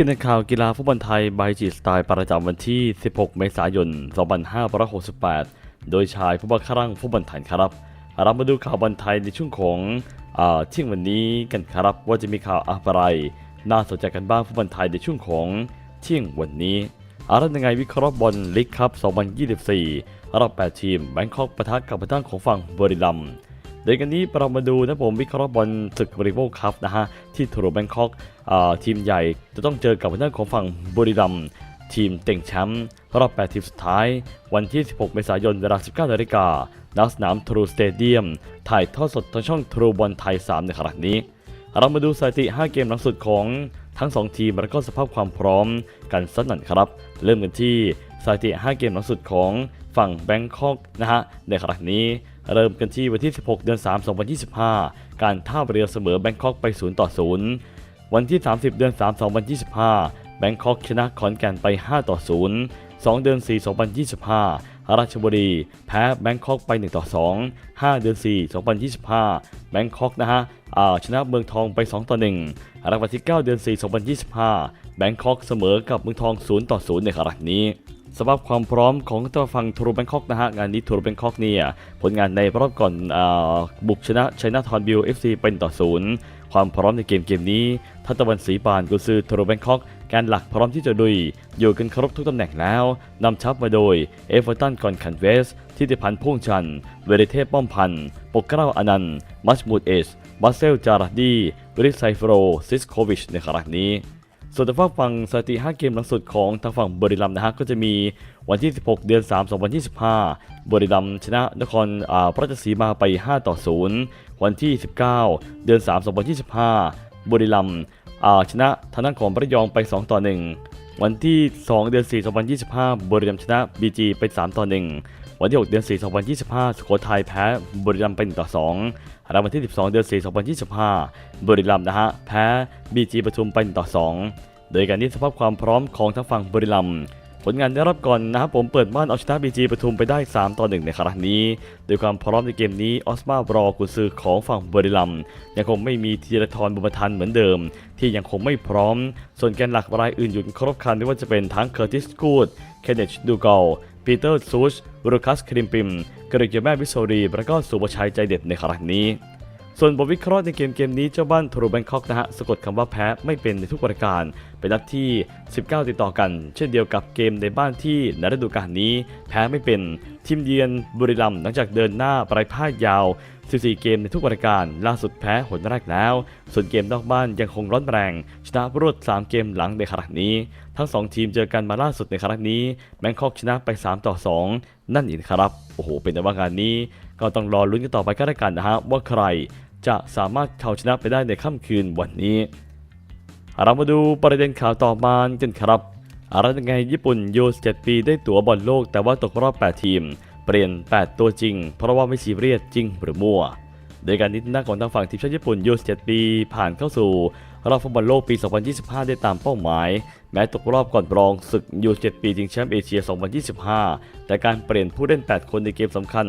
ที่ในข่าวกีฬาฟุตบอลไทยบายจีสไตล์ประจำวันที่ 16 เมษายน 2568 โดยชายผู้บังคับรังฟุตบอลไทยครับ เรามาดูข่าวบอลไทยในช่วงของเที่ยงวันนี้กันครับว่าจะมีข่าวอะไร น่าสนใจกันบ้างฟุตบอลไทยในช่วงของเที่ยงวันนี้อาร์ยังไงวิเคราะห์บอลลีกครับ 2024 รอบ 8 ทีมแบงคอกปะทะกับประทางของฝั่งบริลัมย์ ดยกันนี้เรามาดูนะผมวิเคราะห์บอลศึกบริโภคครับนะฮะที่ทูแบงคอกทีมใหญ่จะต้องเจอกับทางด้านของฝั่งบุรีรัมย์ทีมเต็งแชมป์รอบ 8 ทีมสุดท้าย วันที่ 16 เมษายนเวลา 19นาฬิกาณสนามทรูสเตเดียม ถ่ายทอดสดทางช่องทรูบอลไทย 3 ในขณะนี้ เรามาดูสถิติ 5 เกมหลังสุดของทั้ง 2 ทีมและก็สภาพความพร้อมกันสักหน่อยครับ เริ่มกันที่สถิติ 5 เกมหลังสุดของฝั่งแบงคอกนะฮะในขณะนี้ เริ่มกันที่วันที่ 16 เดือน 3 2025 การท่าเรือเสมอแบงคอกไป 0 ต่อ 0 วันที่ 30 เดือน 3 2025 แบงคอกชนะขอนแก่นไป 5 ต่อ 0 2 เดือน 4 2025 ราชบุรี แพ้แบงคอกไป 1 ต่อ 2 5 เดือน 4 2025 แบงคอกนะฮะอ่าชนะเมืองทองไป 2 ต่อ 1รางวัลที่ 9 เดือน 4 2025 แบงคอกเสมอกับเมืองทอง 0 ต่อ 0 ในขณะนี้ สภาพความพร้อมของตัวฝั่งทูรูแบงคอกนะฮะงานนี้ทูรูแบงคอกเนี่ยผลงานในรอบก่อนอบุกชนะชัยนาทอนบิลเอฟซีเป็นต่อศูนย์ความพร้อมในเกมเกมนี้ทัตะวันศรีปานกุซือทูรูแบงคอกแกนหลักพร้อมที่จะดุยอยู่กันครบทุกตำแหน่งแล้วนำชับมาโดยเอเวอร์ตันกอนคันเวสทิติพันธ์พ่วงจัน เวเรเทพป้อมพันธ์ปกเกล้าอนันต์มัชมูดเอสมาเซลจาราดีวริสไซฟโรซิสโควิชในครั้งนี้ ส่วนทางฝั่งสถิติ 5 เกมหลังสุดของทางฝั่งบริรัมนะฮะก็จะมีวันที่ 16 เดือน 3 2025 บริรัมชนะนครอ่าพระราชสีมาไป 5 ต่อ 0 วันที่ 19 เดือน 3 2025 บริรัมอ่าชนะทางด้านของประยองไป 2 ต่อ 1 วันที่ 2 เดือน 4 2025 บริรัมชนะ BG ไป 3 ต่อ 1 วันที่ 6 เดือน 4 2025 สุโขทัยแพ้บริรัมย์ไป1ต่อ2แล้ววันที่ 12 เดือน 4 2025บริรัมย์นะฮะ แพ้ BG ปทุมไป1ต่อ2 โดยการนี้สภาพความพร้อมของทางฝั่งบริรัมย์ผลงานในรอบก่อนนะครับผมเปิดบ้านเอาชนะ BG ปทุมไปได้ 3 ต่อ 1 ในครั้งนี้ โดยความพร้อมในเกมนี้ออสมาบรอกุนซือของฝั่งบริรัมย์ยังคงไม่มีธีรทรบุญทันเหมือนเดิม ที่ยังคงไม่พร้อม ส่วนแกนหลักรายอื่นอยู่ครบครันไม่ว่าจะเป็นทั้งเคอร์ติสกูดเคนเนชดูกล ปีเตอร์ซูชรูคัสคริมปิมกริกเยแม่วิโซรีและก็สุบชัยใจเด็ดในครั้งนี้ ส่วนบทวิเคราะห์ในเกมเกมนี้เจ้าบ้านทรูแบงคอกนะฮะสะกดคำว่าแพ้ไม่เป็นในทุกรายการ เป็นนัดที่ 19 ติดต่อกัน เช่นเดียวกับเกมในบ้านที่ในฤดูกาลนี้ แพ้ไม่เป็นทีมเยือนบุรีรัมย์หลังจากเดินหน้าไปพ่ายยาว 14 เกมในทุกรายการ ล่าสุดแพ้หนแรกแล้ว ส่วนเกมนอกบ้านยังคงร้อนแรง ชนะรวด 3 เกมหลังในครั้งนี้ ทั้ง 2 ทีมเจอกันมาล่าสุดในครั้งนี้แบงคอกชนะไป 3 ต่อ 2 นั่นเองครับ โอ้โห เป็นแต่ว่างานนี้ ก็ต้องรอลุ้นกันต่อไปก็แล้วกันนะฮะว่าใคร จะสามารถเอาชนะไปได้ในค่ำคืนวันนี้ เรามาดูประเด็นข่าวต่อมากันครับอะไรยังไงญี่ปุ่นโย7ปีได้ตั๋วบอลโลกแต่ว่าตกรอบ 8 ทีม เปลี่ยน 8 ตัวจริง เพราะว่าไม่ซีเรียสจริงหรือมั่ว โดยการนิดหน้าของทางฝั่งทีมชาติญี่ปุ่นโย7ปี ผ่านเข้าสู่รอบฟุตบอลโลกปี 2025 ได้ตามเป้าหมาย แม้ตกรอบก่อนรองศึกยู7ปีชิงแชมป์เอเชีย 2025 แต่การเปลี่ยนผู้เล่น 8 คนในเกมสำคัญ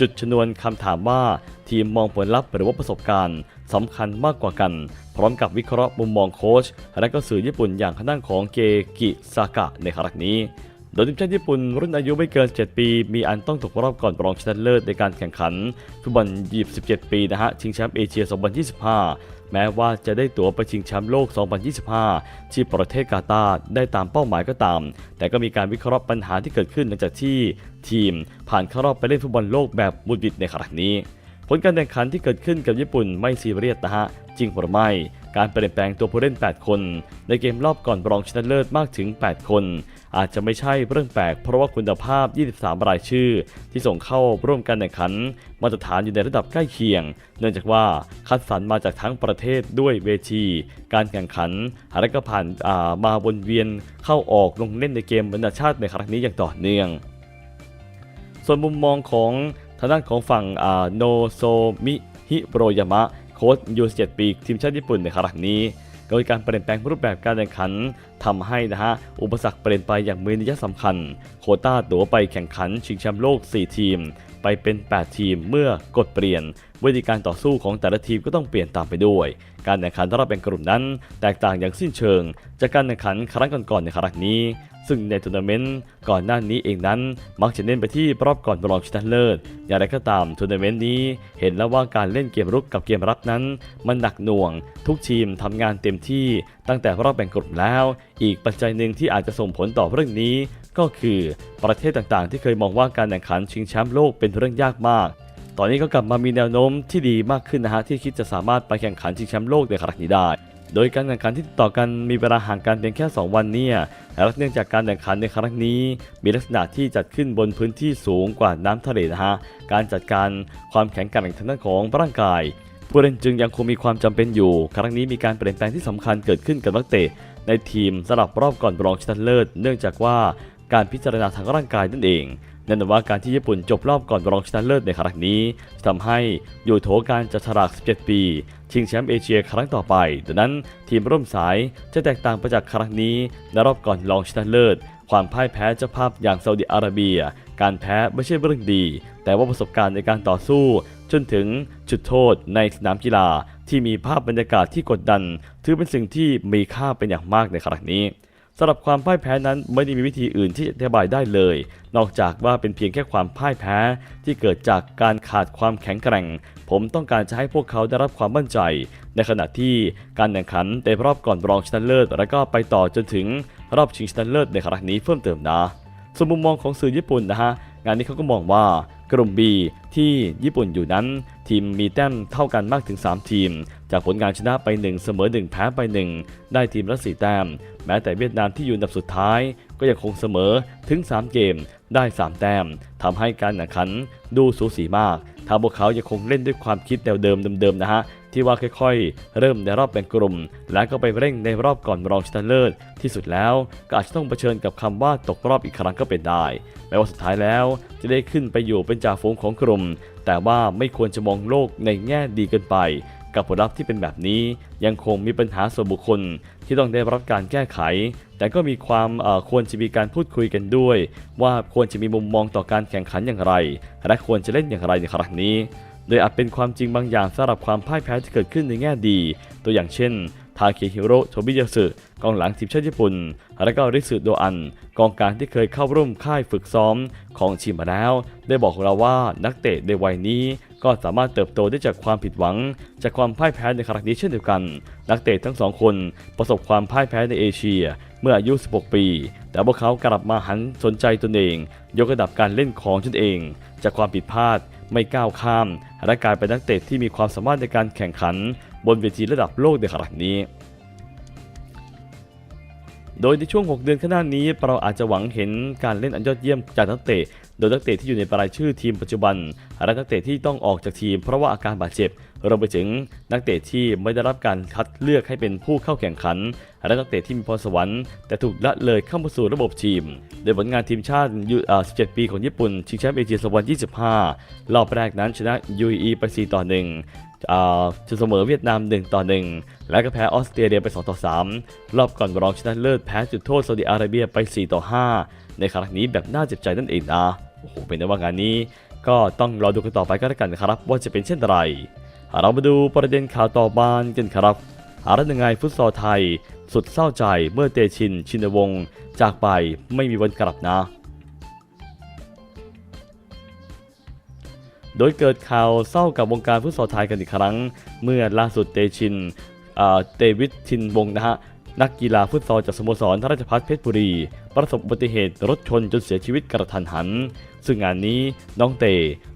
จุดชนวนคำถามว่าทีมมองผลลัพธ์หรือว่าประสบการณ์สำคัญมากกว่ากัน พร้อมกับวิเคราะห์มุมมองโค้ชและก็สื่อญี่ปุ่นอย่างทางด้านของเกกิซากะในครั้งนี้โดยทีมชาติญี่ปุ่นรุ่นอายุไม่เกิน 7 ปี มีอันต้องตกรอบก่อนรองชนะเลิศในการแข่งขันฟุตบอล27ปีนะฮะ ชิงแชมป์เอเชีย 2025 แม้ว่าจะได้ตั๋วไปชิงแชมป์โลก 2025 ที่ประเทศกาตาร์ได้ตามเป้าหมายก็ตาม แต่ก็มีการวิเคราะห์ปัญหาที่เกิดขึ้นหลังจากที่ ทีม ผ่านเข้ารอบไปเล่นฟุตบอลโลกแบบบุดบิดในครั้งนี้ ผลการแข่งขันที่เกิดขึ้นกับญี่ปุ่นไม่ซีเรียสนะฮะ จริงหรือไม่ การเปลี่ยนแปลงตัวผู้เล่น 8 คน ในเกมรอบก่อนรองชนะเลิศมากถึง 8 คน อาจจะไม่ใช่เรื่องแปลกเพราะว่าคุณภาพ 23 รายชื่อ ที่ส่งเข้าร่วมการแข่งขัน มาตรฐานอยู่ในระดับใกล้เคียง เนื่องจากว่าคัดสรรมาจากทั้งประเทศด้วยเวที การแข่งขันและก็ผ่านามาวนเวียนเข้าออกลงเล่นในเกมบรรดาชาติในครั้งนี้อย่างต่อเนื่อง ส่วนมุมมองของทางด้านของฝั่งโนโซมิฮิโรยามะโค้ชยู17ปีทีมชาติญี่ปุ่นในครั้งนี้ก็มีการเปลี่ยนแปลงรูปแบบการแข่งขันทำให้นะฮะอุปสรรคเปลี่ยนไปอย่างมีนัยสำคัญ โคต้าตั๋วไปแข่งขันชิงแชมป์โลก 4 ทีม ไปเป็น 8 ทีมเมื่อกดเปลี่ยนวิธีการต่อสู้ของแต่ละทีมก็ต้องเปลี่ยนตามไปด้วย การแข่งขันรอบแบ่งกลุ่มนั้น แตกต่างอย่างสิ้นเชิง จากการแข่งขันครั้งก่อนๆในครั้งนี้ ซึ่งในทัวร์นาเมนต์ก่อนหน้านี้เองนั้น มักจะเน้นไปที่รอบก่อนรองชนะเลิศ อย่างไรก็ตามทัวร์นาเมนต์นี้ เห็นแล้วว่าการเล่นเกมรุกกับเกมรับนั้น มันหนักหน่วง ทุกทีมทำงานเต็มที่ตั้งแต่รอบแบ่งกลุ่มแล้ว อีกปัจจัยหนึ่งที่อาจจะส่งผลต่อเรื่องนี้ก็คือประเทศต่างๆ ที่เคยมองว่าการแข่งขันชิงแชมป์โลกเป็นเรื่องยากมาก ตอนนี้ก็กลับมามีแนวโน้มที่ดีมากขึ้นนะฮะที่คิดจะสามารถไปแข่งขันชิงแชมป์โลกในครั้งนี้ได้ โดยการแข่งขันที่ติดต่อกันมีเวลาห่างกันเพียงแค่ 2 วันเนี่ยและเนื่องจากการแข่งขันในครั้งนี้ มีลักษณะที่จัดขึ้นบนพื้นที่สูงกว่าน้ำทะเลนะฮะการจัดการความแข็งแกร่งทางด้านของร่างกายผู้เล่นจึงยังคงมีความจำเป็นอยู่ ครั้งนี้มีการเปลี่ยนแปลงที่สำคัญเกิดขึ้นกับนักเตะในทีมสำหรับรอบก่อนรองชนะเลิศ เนื่องจากว่าการพิจารณาทางร่างกายนั่นเอง นั่นหมายว่าการที่ญี่ปุ่นจบรอบก่อนรองชนะเลิศในครั้งนี้ทำให้อยู่โถการจัดฉลาก 17 ปี ชิงแชมป์เอเชียครั้งต่อไป ดังนั้นทีมร่วมสายจะแตกต่างไปจากครั้งนี้ในรอบก่อนรองชนะเลิศ ความพ่ายแพ้เจ้าภาพอย่างซาอุดิอาระเบีย การแพ้ไม่ใช่เรื่องดี แต่ว่าประสบการณ์ในการต่อสู้ จนถึงจุดโทษในสนามกีฬาที่มีภาพบรรยากาศที่กดดัน ถือเป็นสิ่งที่มีค่าเป็นอย่างมากในครั้งนี้ สำหรับความพ่ายแพ้นั้นไม่ได้มีวิธีอื่นที่จะอธิบายได้เลย นอกจากว่าเป็นเพียงแค่ความพ่ายแพ้ที่เกิดจากการขาดความแข็งแกร่ง ผมต้องการจะให้พวกเขาได้รับความมั่นใจ ในขณะที่การแข่งขันในรอบก่อนรองชนะเลิศและก็ไปต่อจนถึงรอบชิงชนะเลิศในครั้งนี้เพิ่มเติมนะส่วนมุมมองของสื่อญี่ปุ่นนะฮะงานนี้เขาก็มองว่ากลุ่ม B ที่ญี่ปุ่นอยู่นั้น ทีมมีแต้มเท่ากันมากถึง 3 ทีม จากผลงานชนะไป 1 เสมอ 1 แพ้ไป 1 ได้ทีมละ4แต้ม แม้แต่เวียดนามที่อยู่อันดับสุดท้าย ก็ยังคงเสมอถึง 3 เกมได้ 3 แต้มทำให้การแข่งขันดูสูสีมากถ้าพวกเขายังคงเล่นด้วยความคิดแนวเดิมเดิมๆนะฮะที่ว่าค่อยๆ เริ่มในรอบแบ่งกลุ่ม แล้วก็ไปเร่งในรอบก่อนรองชนะเลิศ ที่สุดแล้วก็อาจจะต้องเผชิญกับคำว่าตกรอบอีกครั้งก็เป็นได้แม้ว่าสุดท้ายแล้วจะได้ขึ้นไปอยู่เป็นจ่าฝูงของกลุ่ม แต่ว่าไม่ควรจะมองโลกในแง่ดีเกินไป กับผลลัพธ์ที่เป็นแบบนี้ยังคงมีปัญหาส่วนบุคคลที่ต้องได้รับการแก้ไข แต่ก็มีความควรจะมีการพูดคุยกันด้วย ว่าควรจะมีมุมมองต่อการแข่งขันอย่างไร และควรจะเล่นอย่างไรในครั้งนี้ โดยอาจเป็นความจริงบางอย่างสำหรับความพ่ายแพ้ที่เกิดขึ้นในแง่ดี ตัวอย่างเช่น ทาเคฮิโร่โทบิยาสึกองหลังทีมชาติญี่ปุ่น และก็ริสึโดอัน กองกลางที่เคยเข้าร่วมค่ายฝึกซ้อมของทีมมาแล้ว ได้บอกเราว่านักเตะในวัยนี้ก็สามารถเติบโตได้จากความผิดหวัง จากความพ่ายแพ้ในครั้งนี้เช่นเดียวกัน นักเตะทั้งสองคนประสบความพ่ายแพ้ในเอเชีย เมื่ออายุ 16 ปี แต่พวกเขากลับมาหันสนใจตนเอง ยกระดับการเล่นของตนเอง จากความผิดพลาดไม่ก้าวข้ามและกลายเป็นนักเตะที่มีความสามารถในการแข่งขัน บนเวทีระดับโลกในครั้งนี้ โดยในช่วง 6 เดือนข้างหน้านี้ เราอาจจะหวังเห็นการเล่นอันยอดเยี่ยมจากนักเตะ โดยนักเตะที่อยู่ในรายชื่อทีมปัจจุบัน และนักเตะที่ต้องออกจากทีมเพราะว่าอาการบาดเจ็บรวมไปถึงนักเตะที่ไม่ได้รับการคัดเลือกให้เป็นผู้เข้าแข่งขัน และนักเตะที่มีพรสวรรค์แต่ถูกละเลยเข้ามาสู่ระบบทีม โดยผลงานทีมชาติยู17 ปีของญี่ปุ่น ชิงแชมป์เอเชีย2025รอบแรกนั้นชนะ UAE ไป 4 ต่อ1อ่า จะเสมอเวียดนาม 1 ต่อ 1 และก็แพ้ออสเตรเลียไป 2 ต่อ 3 รอบก่อนรองชนะเลิศแพ้จุดโทษซาอุดิอาระเบียไป 4 ต่อ 5 ในครั้งนี้แบบน่าเจ็บใจนั่นเองนะโอ้โหเป็นได้ว่างานนี้ ก็ต้องรอดูกันต่อไปก็แล้วกันนะครับ ว่าจะเป็นเช่นไรเรามาดูประเด็นข่าวต่อบานกันครับอารัยังไงฟุตซอลไทย สุดเศร้าใจเมื่อเตชินชินวงศ์จากไปไม่มีวันกลับนะ โดยเกิดข่าวเศร้ากับวงการฟุตซอลไทยกันอีกครั้ง เมื่อล่าสุดเตชินอ่าเตวิดชินวงศ์นะฮะนักกีฬาฟุตซอลจากสโมสรราชพัฒเพชรบุรี ประสบอุบัติเหตุรถชนจนเสียชีวิตกระทันหัน ซึ่งงานนี้น้องเต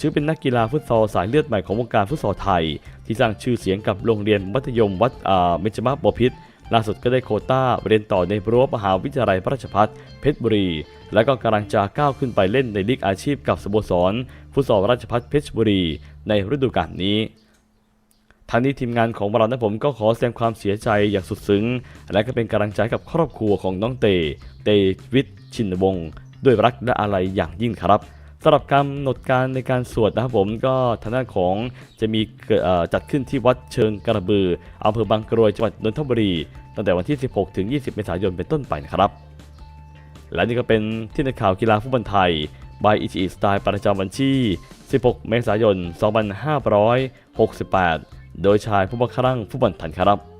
ชื่อเป็นนักกีฬาฟุตซอลสายเลือดใหม่ของวงการฟุตซอลไทย ที่สร้างชื่อเสียงกับโรงเรียนมัธยมวัดอ่าเมจมาบพิษล่าสุดก็ได้โคต้าเรียนต่อในรั้วมหาวิทยาลัยราชภัฏเพชรบุรี และก็กำลังจะก้าวขึ้นไปเล่นในลีกอาชีพกับสโมสร ฟุตซอลราชภัฏเพชรบุรีในฤดูกาลนี้ทางนี้ทีมงานของเรานะผมก็ขอแสดงความเสียใจอย่างสุดซึ้ง และก็เป็นกำลังใจกับครอบครัวของน้องเต เตวิทชินวงศ์ด้วยรักและอาลัยอย่างยิ่งครับสำหรับกำหนดการในการสวดนะครับผมก็ทางด้านของจะมีจัดขึ้นที่วัดเชิงกระบืออำเภอบางกรวยจังหวัดนนทบุรี ตั้งแต่วันที่ 16 ถึง 20 เมษายนเป็นต้นไปนะครับ และนี่ก็เป็นที่ในข่าวกีฬาฟุตบอลไทย บายอิชิสไตล์ประจำวันที่ 16 เมษายน 2568 โดยชายผู้บังคับฟุตบอลไทยครับ